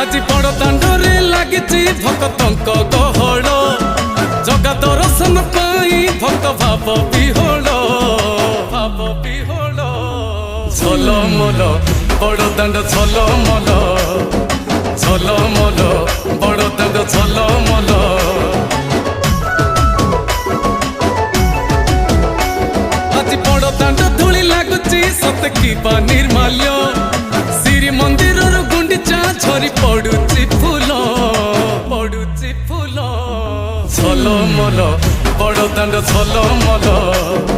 আজি বড় ଦାଣ୍ଡରେ ଲାଗିଛି ଭକ୍ତଙ୍କ ଗହଳ ଜଗା ଦର୍ଶନ ପାଇଁ ଭକ୍ତ ଭାବ ବିହୋଳ ଭାବ ବିହୋଳ ଝଲ ମଲ ବଡ଼ ଦାଣ୍ଡ ଝଲ ମଲ ଝଲ ମଲ ବଡ଼ ଦାଣ୍ଡ ଝଲ ମଲ আজি বড় দাণ্ড ধূলি লাগুଛି সতে কি পান ফুল ছলমল বড় দাণ্ড ছলমল